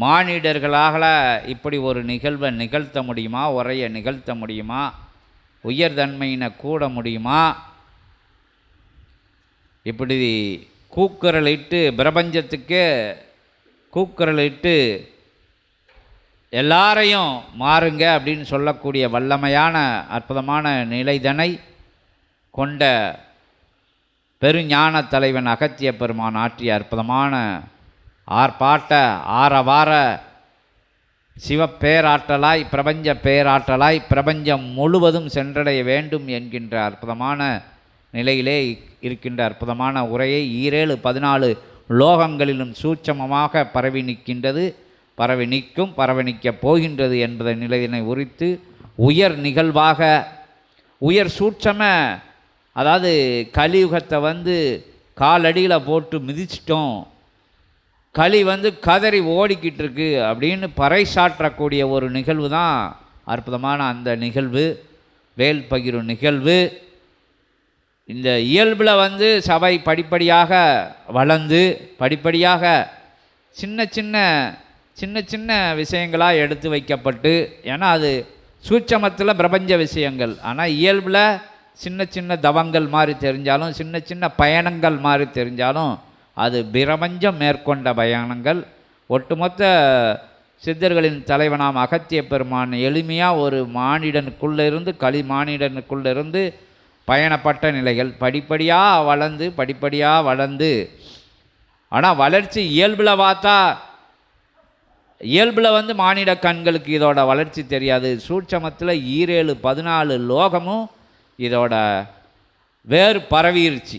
மானிடர்களாக இப்படி ஒரு நிகழ்வை நிகழ்த்த முடியுமா? உரையை நிகழ்த்த முடியுமா? உயர்தன்மையினை கூட முடியுமா? இப்படி கூக்குரலிட்டு பிரபஞ்சத்துக்கு கூக்குரலிட்டு எல்லாரையும் மாறுங்க அப்படின்னு சொல்லக்கூடிய வல்லமையான அற்புதமான நிலைதனை கொண்ட பெருஞான தலைவன் அகத்திய பெருமான் ஆற்றிய அற்புதமான ஆர்ப்பாட்ட ஆரவார சிவப்பேராற்றலாய் பிரபஞ்ச பேராற்றலாய் பிரபஞ்சம் முழுவதும் சென்றடைய வேண்டும் என்கின்ற அற்புதமான நிலையிலே இருக்கின்ற அற்புதமான உரையை ஈரேழு பதினாலு லோகங்களிலும் சூட்சமமாக பரவி நிற்கின்றது பரவி நிற்கும் பரவி நிற்கப் போகின்றது என்பதை நிலையினை உரித்து உயர் நிகழ்வாக உயர் சூட்சம அதாவது கலியுகத்தை வந்து காலடியில் போட்டு மிதிச்சிட்டோம். களி வந்து கதறி ஓடிக்கிட்டு இருக்கு அப்படின்னு பறைசாற்றக்கூடிய ஒரு நிகழ்வு தான் அற்புதமான அந்த நிகழ்வு வேல் பகிரும் நிகழ்வு. இந்த இயல்பில் வந்து சபை படிப்படியாக வளர்ந்து படிப்படியாக சின்ன சின்ன சின்ன சின்ன விஷயங்களாக எடுத்து வைக்கப்பட்டு ஏன்னா அது சூட்சமத்தில் பிரபஞ்ச விஷயங்கள். ஆனால் இயல்பில் சின்ன சின்ன தவங்கள் மாதிரி தெரிஞ்சாலும் சின்ன சின்ன பயணங்கள் மாதிரி தெரிஞ்சாலும் அது பிரபஞ்சம் மேற்கொண்ட பயணங்கள். ஒட்டுமொத்த சித்தர்களின் தலைவனாம் அகத்திய பெருமான் எளிமையாக ஒரு மானிடனுக்குள்ளே இருந்து களி மானிடனுக்குள்ளிருந்து பயணப்பட்ட நிலைகள். படிப்படியாக வளர்ந்து படிப்படியாக வளர்ந்து. ஆனால் வளர்ச்சி இயல்பில் பார்த்தா இயல்பில் வந்து மானிட கண்களுக்கு இதோட வளர்ச்சி தெரியாது. சூட்சமத்தில் ஈரேழு பதினாலு லோகமும் இதோட வேர் பரவிருச்சு.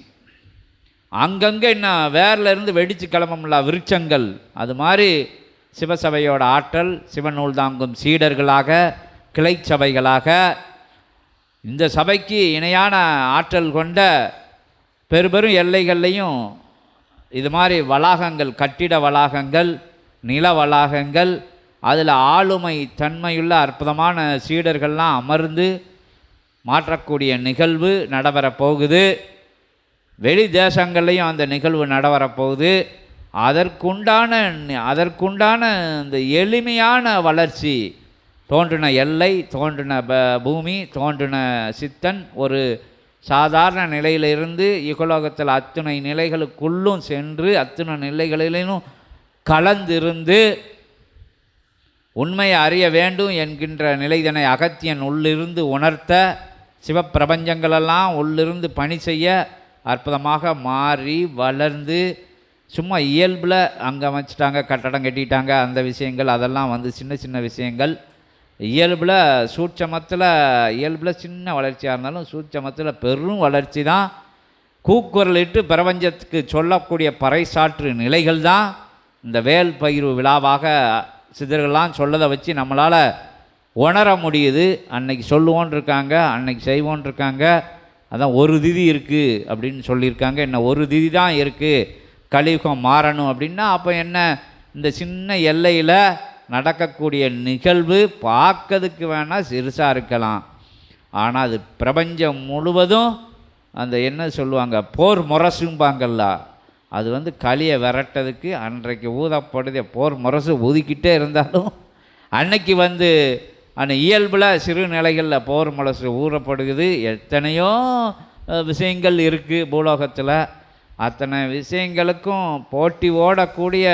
அங்கங்கே என்ன வேர்ல இருந்து வெடித்து கிளம்பும்ல விருட்சங்கள். அது மாதிரி சிவசபையோட ஆற்றல் சிவநூல் தாங்கும் சீடர்களாக கிளை சபைகளாக இந்த சபைக்கு இணையான ஆற்றல் கொண்ட பெருபெரும் எல்லைகள்லையும் இது மாதிரி வளாகங்கள் கட்டிட வளாகங்கள் நில வளாகங்கள் அதில் ஆளுமை தன்மையுள்ள அற்புதமான சீடர்கள்லாம் அமர்ந்து மாற்றக்கூடிய நிகழ்வு நடைபெறப் போகுது. வெளி தேசங்கள்லையும் அந்த நிகழ்வு நடவரப்போகுது. அதற்குண்டான அதற்குண்டான இந்த எளிமையான வளர்ச்சி தோன்றின எல்லை தோன்றின ப பூமி தோன்றின சித்தன் ஒரு சாதாரண நிலையிலிருந்து இகலோகத்தில் அத்துணை நிலைகளுக்குள்ளும் சென்று அத்துணை நிலைகளிலும் கலந்திருந்து உண்மையை அறிய வேண்டும் என்கின்ற நிலைதனை அகத்தியன் உள்ளிருந்து உணர்த்த சிவப்பிரபஞ்சங்களெல்லாம் உள்ளிருந்து பணி செய்ய அற்புதமாக மாறி வளர்ந்து சும்மா இயல்பில் அங்கே அமைச்சிட்டாங்க கட்டடம் கட்டிட்டாங்க அந்த விஷயங்கள் அதெல்லாம் வந்து சின்ன சின்ன விஷயங்கள். இயல்பில் சூட்சமத்தில் இயல்பில் சின்ன வளர்ச்சியாக இருந்தாலும் சூட்சமத்தில் பெரும் வளர்ச்சி தான். கூக்குரலிட்டு பிரபஞ்சத்துக்கு சொல்லக்கூடிய பறைசாற்று நிலைகள் தான். இந்த வேல் பகிர்வு விழாவாக சிதர்கள்லாம் சொல்லதை வச்சு நம்மளால் உணர முடியுது. அன்னைக்கு சொல்லுவோன் இருக்காங்க அன்னைக்கு செய்வோன் இருக்காங்க அதான் ஒரு திதி இருக்குது அப்படின்னு சொல்லியிருக்காங்க. என்ன ஒரு திதி தான் இருக்குது கலியுகம் மாறணும் அப்படின்னா அப்போ என்ன? இந்த சின்ன எல்லையில் நடக்கக்கூடிய நிகழ்வு பார்க்கறதுக்கு வேணால் சிறுசாக இருக்கலாம். ஆனால் அது பிரபஞ்சம் முழுவதும் அந்த என்ன சொல்லுவாங்க? போர் முரசும்பாங்கல்ல. அது வந்து களியை விரட்டதுக்கு அன்றைக்கு ஊதப்படுதே. போர் முரசு ஊதிக்கிட்டே இருந்தாலும் அன்னைக்கு வந்து ஆனால் இயல்பில் சிறு நிலைகளில் போர் மலசு ஊறப்படுகிறது. எத்தனையோ விஷயங்கள் இருக்குது பூலோகத்தில். அத்தனை விஷயங்களுக்கும் போட்டி ஓடக்கூடிய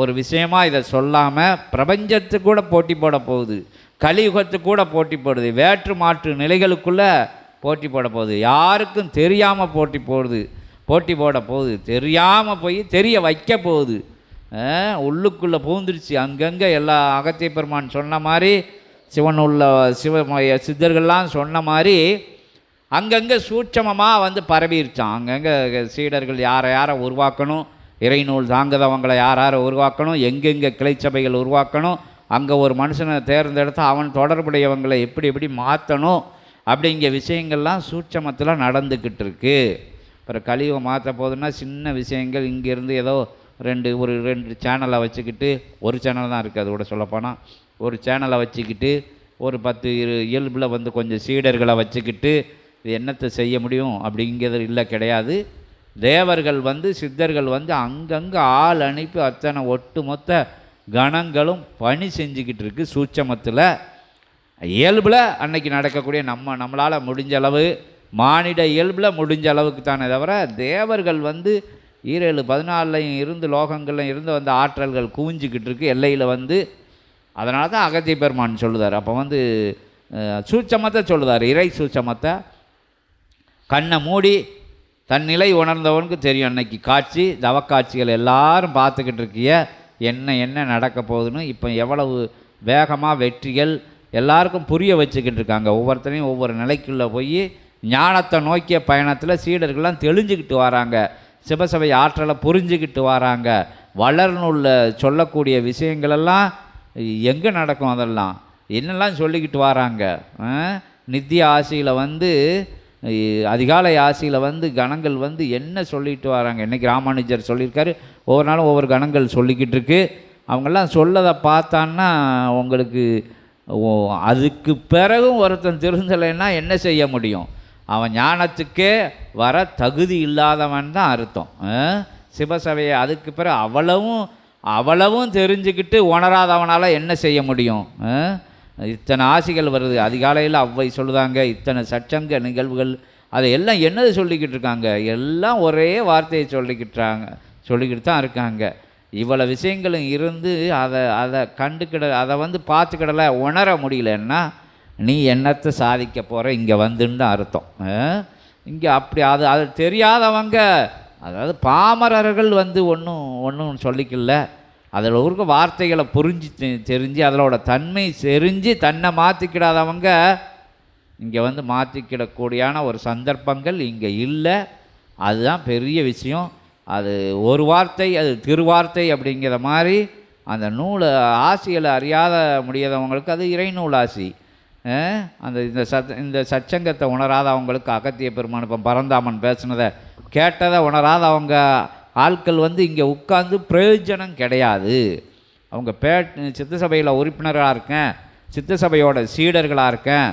ஒரு விஷயமா இதை சொல்லாமல் பிரபஞ்சத்துக்கு கூட போட்டி போட போகுது. கலியுகத்துக்கு கூட போட்டி போடுது. வேற்று மாற்று நிலைகளுக்குள்ளே போட்டி போட போகுது. யாருக்கும் தெரியாமல் போட்டி போடுது. போட்டி போட போகுது. தெரியாமல் போய் தெரிய வைக்க போகுது. உள்ளுக்குள்ளே பூந்துருச்சு. அங்கங்கே எல்லா அகத்திய பெருமான் சொன்ன மாதிரி சிவன் உள்ள சிவ சித்தர்கள்லாம் சொன்ன மாதிரி அங்கங்கே சூட்சமமாக வந்து பரவிருச்சான் அங்கங்கே சீடர்கள் யாரை யாரை உருவாக்கணும்? இறைநூல் தாங்குதவங்களை யார் யாரை உருவாக்கணும்? எங்கெங்கே கிளைச்சபைகள் உருவாக்கணும்? அங்கே ஒரு மனுஷனை தேர்ந்தெடுத்து அவன் தொடர்புடையவங்களை எப்படி எப்படி மாற்றணும் அப்படிங்கிற விஷயங்கள்லாம் சூட்சமத்தில் நடந்துக்கிட்டு இருக்கு அப்புறம் கழிவை மாற்ற போதுன்னா சின்ன விஷயங்கள் இங்கேருந்து ஏதோ ரெண்டு ஒரு ரெண்டு சேனலை வச்சுக்கிட்டு ஒரு சேனல் தான் இருக்குது அதோட சொல்லப்போனால் ஒரு சேனலை வச்சுக்கிட்டு ஒரு பத்து இரு இயல்பில் வந்து கொஞ்சம் சீடர்களை வச்சுக்கிட்டு இது என்னத்தை செய்ய முடியும் அப்படிங்கிறது இல்லை கிடையாது. தேவர்கள் வந்து சித்தர்கள் வந்து அங்கங்கே ஆள் அனுப்பி அத்தனை ஒட்டுமொத்த கணங்களும் பணி செஞ்சுக்கிட்டு இருக்குது சூட்சமத்தில். இயல்பில் அன்னைக்கு நடக்கக்கூடிய நம்ம நம்மளால் முடிஞ்ச அளவு மானிட இயல்பில் முடிஞ்ச அளவுக்கு தானே தவிர தேவர்கள் வந்து ஈரேழு பதினாலையும் இருந்து லோகங்கள்லையும் இருந்து வந்து ஆற்றல்கள் குவிஞ்சிக்கிட்டு இருக்கு. எல்லையில் வந்து அதனால தான் அகத்திய பெருமான் சொல்லுதார். அப்போ வந்து சூச்சமத்தை சொல்லுதார். இறை சூட்சமத்தை. கண்ணை மூடி தன் நிலை உணர்ந்தவனுக்கு தெரியும் அன்னைக்கு காட்சி தவக்காட்சிகள் எல்லாரும் பார்த்துக்கிட்டு இருக்கிய என்ன என்ன நடக்க போகுதுன்னு இப்போ எவ்வளவு வேகமாக வெற்றிகள் எல்லாருக்கும் புரிய வச்சுக்கிட்டு இருக்காங்க. ஒவ்வொருத்தரையும் ஒவ்வொரு நிலைக்குள்ளே போய் ஞானத்தை நோக்கிய பயணத்தில் சீடர்கள்லாம் தெளிஞ்சுக்கிட்டு வராங்க. சிவசபை ஆற்றலை புரிஞ்சுக்கிட்டு வராங்க. வளர்நூலில் சொல்லக்கூடிய விஷயங்களெல்லாம் எங்கே நடக்கும் அதெல்லாம்? என்னெல்லாம் சொல்லிக்கிட்டு வராங்க? நித்திய ஆசையில் வந்து அதிகாலை ஆசையில் வந்து கணங்கள் வந்து என்ன சொல்லிட்டு வராங்க? இன்றைக்கி ராமானுஜர் சொல்லியிருக்காரு ஒவ்வொரு நாளும் ஒவ்வொரு கணங்கள் சொல்லிக்கிட்டு இருக்கு. அவங்கெல்லாம் சொல்லதை பார்த்தான்னா உங்களுக்கு அதுக்கு பிறகும் ஒருத்தன் திருந்தலைன்னா என்ன செய்ய முடியும்? அவன் ஞானத்துக்கே வர தகுதி இல்லாதவன் தான் அர்த்தம். சிவசபையை அதுக்கு பிறகு அவ்வளவும் அவ்வளவும் தெரிஞ்சுக்கிட்டு உணராதவனால் என்ன செய்ய முடியும்? இத்தனை ஆசைகள் வருது. அதிகாலையில் அவ்வை சொல்லுதாங்க இத்தனை சச்சங்க நிகழ்வுகள் அதை எல்லாம் என்னது சொல்லிக்கிட்டு இருக்காங்க? எல்லாம் ஒரே வார்த்தையை சொல்லிக்கிட்டாங்க சொல்லிக்கிட்டு தான் இருக்காங்க. இவ்வளோ விஷயங்களும் இருந்து அதை அதை கண்டுக்கிட அதை வந்து பார்த்துக்கிடலை உணர முடியலன்னா நீ என்னத்தை சாதிக்க போகிற இங்கே வந்துன்னு தான் அர்த்தம். இங்கே அப்படி அது அது தெரியாதவங்க அதாவது பாமரர்கள் வந்து ஒன்றும் ஒன்றும் சொல்லிக்கல. அதில் இருக்க வார்த்தைகளை புரிஞ்சு தெ- தெரிஞ்சு அதனோட தன்மை தெரிஞ்சு தன்னை மாற்றிக்கிடாதவங்க இங்கே வந்து மாற்றிக்கிடக்கூடியான ஒரு சந்தர்ப்பங்கள் இங்கே இல்லை. அதுதான் பெரிய விஷயம். அது ஒரு வார்த்தை அது திருவார்த்தை அப்படிங்கிற மாதிரி அந்த நூலை ஆசிகளை அறியாத முடியாதவங்களுக்கு அது இறைநூல் ஆசி அந்த இந்த சத் இந்த சச்சங்கத்தை உணராதவங்களுக்கு அகத்திய பெருமான் இப்போ பரந்தாமன் பேசுனதை கேட்டதை உணராதவங்க ஆட்கள் வந்து இங்கே உட்கார்ந்து பிரயோஜனம் கிடையாது. அவங்க பே சித்த சபையில் உறுப்பினராக இருக்கேன் சித்த சபையோட சீடர்களாக இருக்கேன்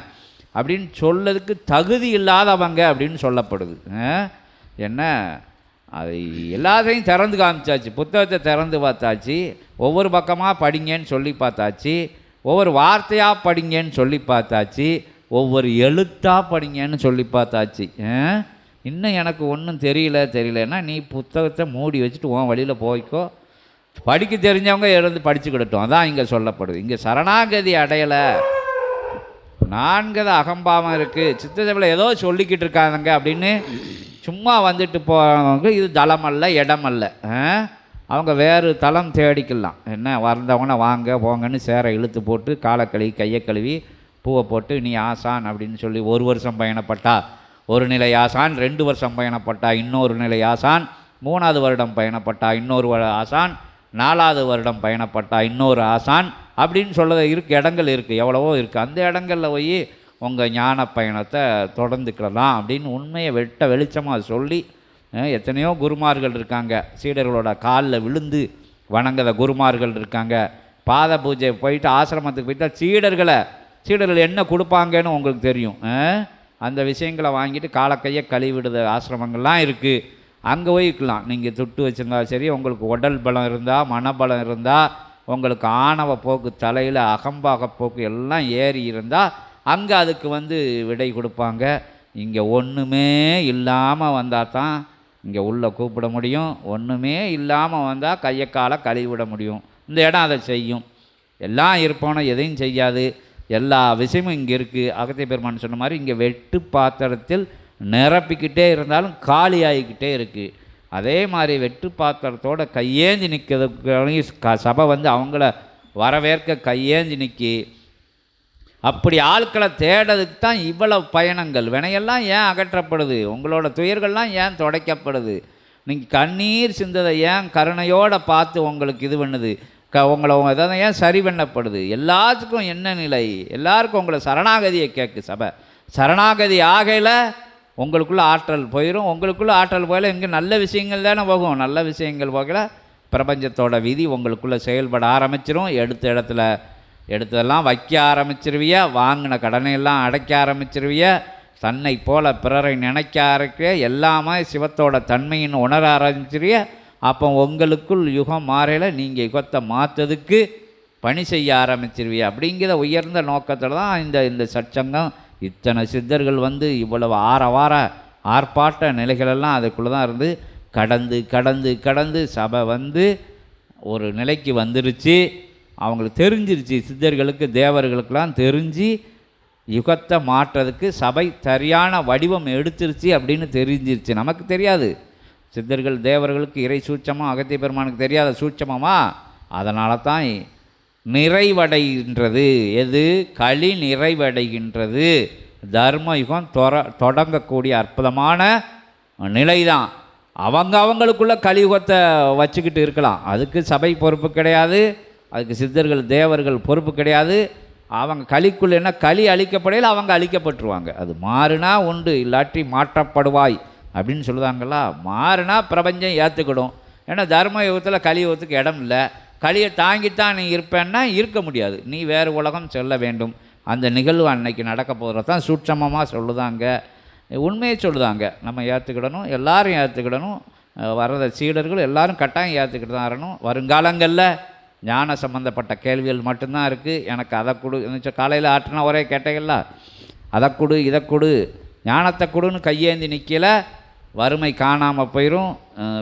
அப்படின்னு சொல்லதுக்கு தகுதி இல்லாதவங்க அப்படின்னு சொல்லப்படுது. என்ன? அது எல்லாத்தையும் திறந்து காமிச்சாச்சு. புத்தகத்தை திறந்து பார்த்தாச்சு. ஒவ்வொரு பக்கமாக படிங்கன்னு சொல்லி பார்த்தாச்சு. ஒவ்வொரு வார்த்தையாக படிங்கன்னு சொல்லி பார்த்தாச்சு. ஒவ்வொரு எழுத்தாக படிங்கன்னு சொல்லி பார்த்தாச்சு. ஆ? இன்னும் எனக்கு ஒன்றும் தெரியல தெரியலன்னா நீ புத்தகத்தை மூடி வச்சுட்டு உன் வழியில் போய்க்கோ. படிக்க தெரிஞ்சவங்க எழுந்து படிச்சுக்கிடட்டும். அதான் இங்கே சொல்லப்படுது. இங்கே சரணாகதி அடையலை. நான்கது அகம்பாவம் இருக்குது சித்தசபையில் ஏதோ சொல்லிக்கிட்டு இருக்காங்க அப்படின்னு சும்மா வந்துட்டு போகிறவங்க இது தளம் அல்ல இடம் அல்ல அவங்க வேறு தளம் தேடிக்கலாம். என்ன வந்தவங்கன்னா வாங்க போங்கன்னு சேரை இழுத்து போட்டு காலை கழுவி கையை கழுவி பூவை போட்டு நீ ஆசான் அப்படின்னு சொல்லி ஒரு வருஷம் பயணப்பட்டா ஒரு நிலை ஆசான் ரெண்டு வருஷம் பயணப்பட்டா இன்னொரு நிலை ஆசான் மூணாவது வருடம் பயணப்பட்டா இன்னொரு ஆசான் நாலாவது வருடம் பயணப்பட்டா இன்னொரு ஆசான் அப்படின்னு சொல்ல இருக்கு இடங்கள் இருக்குது எவ்வளவோ இருக்குது அந்த இடங்களில் போய் உங்கள் ஞான பயணத்தை தொடர்ந்துக்கலாம் அப்படின்னு உண்மையை வெட்ட வெளிச்சமாக சொல்லி எத்தனையோ குருமார்கள் இருக்காங்க. சீடர்களோட காலில் விழுந்து வணங்குற குருமார்கள் இருக்காங்க. பாத பூஜை போயிட்டு ஆசிரமத்துக்கு போயிட்டால் சீடர்களை சீடர்கள் என்ன கொடுப்பாங்கன்னு உங்களுக்கு தெரியும் அந்த விஷயங்களை வாங்கிட்டு காலக்கையை கழுவிடுது ஆசிரமங்கள்லாம் இருக்குது அங்கே போய்க்கலாம் நீங்கள் துட்டு வச்சுருந்தாலும் சரி உங்களுக்கு உடல் பலம் இருந்தால் மனபலம் இருந்தால் உங்களுக்கு ஆணவ போக்கு தலையில் அகம்பாக போக்கு எல்லாம் ஏறி இருந்தால் அங்கே அதுக்கு வந்து விடை கொடுப்பாங்க. இங்கே ஒன்றுமே இல்லாமல் வந்தால் தான் இங்கே உள்ளே கூப்பிட முடியும். ஒன்றுமே இல்லாமல் வந்தால் கையை காலை கழுவிட முடியும். இந்த இடம் அதை செய்யும். எல்லாம் இருப்போன எதையும் செய்யாது. எல்லா விஷயமும் இங்கே இருக்குது அகத்திய பெருமான் சொன்ன மாதிரி இங்கே வெட்டு பாத்திரத்தில் நிரப்பிக்கிட்டே இருந்தாலும் காலி ஆகிக்கிட்டே இருக்குது அதே மாதிரி வெட்டு பாத்திரத்தோட கையேந்தி நிற்கிறதுக்கு க சபை வந்து அவங்கள வரவேற்க கையேந்தி நிற்கி அப்படி ஆட்களை தேடுறதுக்கு தான் இவ்வளவு பயணங்கள். வினையெல்லாம் ஏன் அகற்றப்படுது? உங்களோட துயர்கள்லாம் ஏன் துடைக்கப்படுது? நீங்கள் கண்ணீர் சிந்ததை ஏன் கருணையோடு பார்த்து உங்களுக்கு இது பண்ணுது? க உங்களை உங்கள் இதை ஏன் சரி பண்ணப்படுது? எல்லாத்துக்கும் என்ன நிலை? எல்லாருக்கும் உங்களை சரணாகதியை கேட்கு சபை. சரணாகதி ஆகையில் உங்களுக்குள்ள ஆற்றல் போயிடும் உங்களுக்குள்ள ஆற்றல் போகல இங்கே நல்ல விஷயங்கள் தானே போகும். நல்ல விஷயங்கள் போகல பிரபஞ்சத்தோட விதி உங்களுக்குள்ளே செயல்பட ஆரம்பிச்சிரும். எடுத்த இடத்துல எடுத்ததெல்லாம் வைக்க ஆரம்பிச்சிருவிய வாங்கின கடனை எல்லாம் அடைக்க ஆரம்பிச்சிருவிய தன்னை போல பிறரை நினைக்க ஆரம்பிக்க எல்லாமே சிவத்தோட தன்மையின் உணர ஆரம்பிச்சிருவிய அப்போ உங்களுக்குள் யுகம் மாறையில் நீங்கள் யுகத்தை மாற்றதுக்கு பணி செய்ய ஆரம்பிச்சிருவீ அப்படிங்கிற உயர்ந்த நோக்கத்தில் தான் இந்த இந்த சச்சங்கம். இத்தனை சித்தர்கள் வந்து இவ்வளவு ஆற வார ஆர்ப்பாட்ட நிலைகளெல்லாம் அதுக்குள்ளே தான் இருந்து கடந்து கடந்து கடந்து சபை வந்து ஒரு நிலைக்கு வந்துருச்சு. அவங்களுக்கு தெரிஞ்சிருச்சு சித்தர்களுக்கு தேவர்களுக்கெல்லாம் தெரிஞ்சு யுகத்தை மாற்றுறதுக்கு சபை சரியான வடிவம் எடுத்துருச்சு அப்படின்னு தெரிஞ்சிருச்சு. நமக்கு தெரியாது. சித்தர்கள் தேவர்களுக்கு இறை சூட்சமாக அகத்திய பெருமானுக்கு தெரியாத சூட்சமமா? அதனால தான் நிறைவடைகின்றது. எது? களி நிறைவடைகின்றது. தர்மயுகம் தொட தொடங்கக்கூடிய அற்புதமான நிலை தான் அவங்க அவங்களுக்குள்ள கலியுகத்தை வச்சுக்கிட்டு இருக்கலாம். அதுக்கு சபை பொறுப்பு கிடையாது. அதுக்கு சித்தர்கள் தேவர்கள் பொறுப்பு கிடையாது. அவங்க களிக்குள்ள என்ன? களி அழிக்கப்படையில் அவங்க அழிக்கப்பட்டுருவாங்க. அது மாறுனா உண்டு இல்லாட்டி மாற்றப்படுவாய். அப்படின்னு சொல்லுதாங்களா மாறினா பிரபஞ்சம் ஏற்றுக்கிடும் ஏன்னா தர்ம யுகத்தில் கலியுகத்துக்கு இடம் இல்லை. கலியை தாங்கித்தான் நீ இருப்பேன்னா இருக்க முடியாது. நீ வேறு உலகம் செல்ல வேண்டும். அந்த நிகழ்வு அன்னைக்கு நடக்க போகிறத தான் சூட்சமமாக சொல்லுதாங்க. உண்மையை சொல்லுதாங்க. நம்ம ஏற்றுக்கிடணும் எல்லாரும் ஏற்றுக்கிடணும் வரத சீடர்கள் எல்லாரும் கட்டாயம் ஏற்றுக்கிட்டு தான் வரணும். வருங்காலங்களில் ஞான சம்மந்தப்பட்ட கேள்விகள் மட்டும்தான் இருக்குது எனக்கு அதை கொடு. காலையில் ஆற்றினா ஒரே கேட்டீங்களா அதை கொடு இதை கொடு. ஞானத்தை கொடுன்னு கையேந்தி நிற்கல வறுமை காணாமல் போயிடும்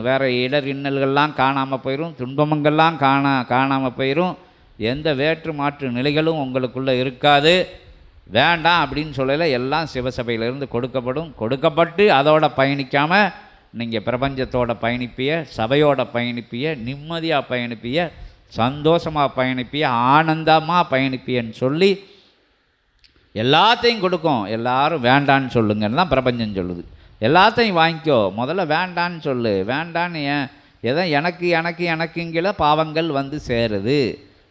வேறு இடர் இன்னல்கள்லாம் காணாமல் போயிடும் துன்பமங்கள்லாம் காணா காணாமல் போயிடும் எந்த வேற்று மாற்று நிலைகளும் உங்களுக்குள்ளே இருக்காது. வேண்டாம் அப்படின்னு சொல்லலை எல்லாம் சிவசபையிலிருந்து கொடுக்கப்படும். கொடுக்கப்பட்டு அதோட பயணிக்காமல் நீங்கள் பிரபஞ்சத்தோட பயணிப்பிய சபையோட பயணிப்பிய நிம்மதியாக பயணிப்பிய சந்தோஷமாக பயணிப்பிய ஆனந்தமாக பயணிப்பியன்னு சொல்லி எல்லாத்தையும் கொடுக்கும். எல்லாரும் வேண்டான்னு சொல்லுங்கன்னு தான் பிரபஞ்சம் சொல்லுது. எல்லாத்தையும் வாங்கிக்கோ. முதல்ல வேண்டான்னு சொல்லு. வேண்டான்னு ஏன்? எதோ எனக்கு எனக்கு எனக்குங்கிற பாவங்கள் வந்து சேருது.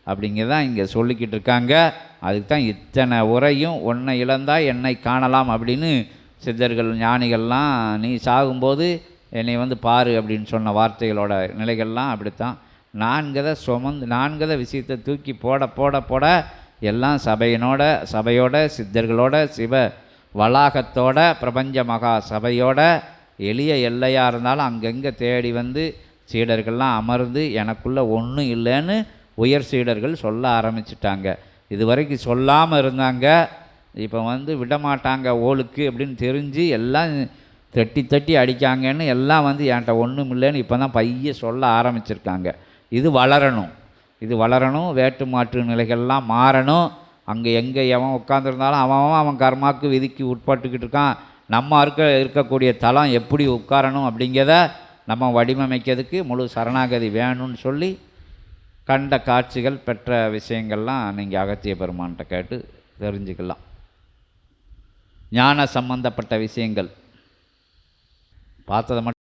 அப்படிங்கிறதான் இங்கே சொல்லிக்கிட்டு இருக்காங்க. அதுக்கு தான் இத்தனை உரையும் உன்னை இழந்தால் என்னை காணலாம் அப்படின்னு சித்தர்கள் ஞானிகள்லாம் நீ சாகும்போது என்னை வந்து பாரு அப்படின்னு சொன்ன வார்த்தைகளோட நிலைகள்லாம் அப்படித்தான். நான்கதை சுமந்து நான்கதை விஷயத்தை தூக்கி போட போட போட எல்லாம் சபையினோட சபையோட சித்தர்களோட சிவ வளாகத்தோட பிரபஞ்ச மகா சபையோட எளிய எல்லையாக இருந்தாலும் அங்கங்கே தேடி வந்து சீடர்கள்லாம் அமர்ந்து எனக்குள்ளே ஒன்றும் இல்லைன்னு உயர் சீடர்கள் சொல்ல ஆரம்பிச்சிட்டாங்க. இது வரைக்கும் சொல்லாமல் இருந்தாங்க. இப்போ வந்து விடமாட்டாங்க ஓலுக்கு அப்படின்னு தெரிஞ்சு எல்லாம் தட்டி தட்டி அடிக்காங்கன்னு எல்லாம் வந்து என்கிட்ட ஒன்றும் இல்லைன்னு இப்போ தான் பைய சொல்ல ஆரம்பிச்சிருக்காங்க. இது வளரணும். இது வளரணும் வேட்டு மாற்று நிலைகள்லாம் மாறணும். அங்கே எங்கே எவன் உட்காந்துருந்தாலும் அவன் அவன் அவன் கர்மாக்கு விதிக்கு உட்பட்டுக்கிட்டு இருக்கான். நம்ம இருக்க இருக்கக்கூடிய தளம் எப்படி உட்காரணும் அப்படிங்கிறத நம்ம வடிவமைக்கிறதுக்கு முழு சரணாகதி வேணும்னு சொல்லி கண்ட காட்சிகள் பெற்ற விஷயங்கள்லாம் நீங்கள் அகத்திய பெருமான்கிட்ட கேட்டு தெரிஞ்சுக்கலாம். ஞான சம்பந்தப்பட்ட விஷயங்கள். பார்த்ததை மட்டும்